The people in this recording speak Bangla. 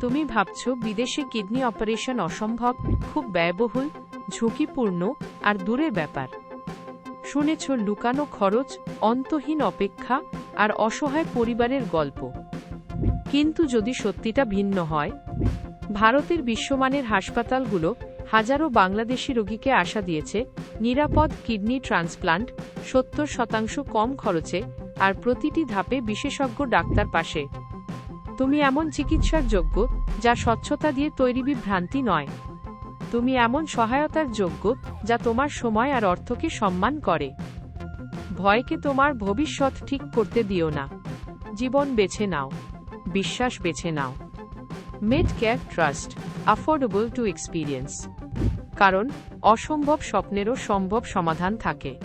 তুমি ভাবছ বিদেশে কিডনি অপারেশন অসম্ভব, খুব ব্যয়বহুল, ঝুঁকিপূর্ণ আর দূরের ব্যাপার। শুনেছ লুকানো খরচ, অন্তহীন অপেক্ষা আর অসহায় পরিবারের গল্প। কিন্তু যদি সত্যিটা ভিন্ন হয়, ভারতের বিশ্বমানের হাসপাতালগুলো হাজারো বাংলাদেশি রোগীকে আশা দিয়েছে, নিরাপদ কিডনি ট্রান্সপ্লান্ট সত্তর শতাংশ কম খরচে আর প্রতিটি ধাপে বিশেষজ্ঞ ডাক্তার পাশে। তুমি এমন চিকিৎসার যোগ্য, যা স্বচ্ছতা দিয়ে তৈরি বিভ্রান্তি নয়। তুমি এমন সহায়তার যোগ্য, যা তোমার সময় আর অর্থকে সম্মান করে। ভয়কে তোমার ভবিষ্যৎ ঠিক করতে দিও না। জীবন বেছে নাও। বিশ্বাস বেছে নাও। Made care trust affordable to experience কারণ, অসম্ভব স্বপ্নেরও সম্ভব সমাধান থাকে।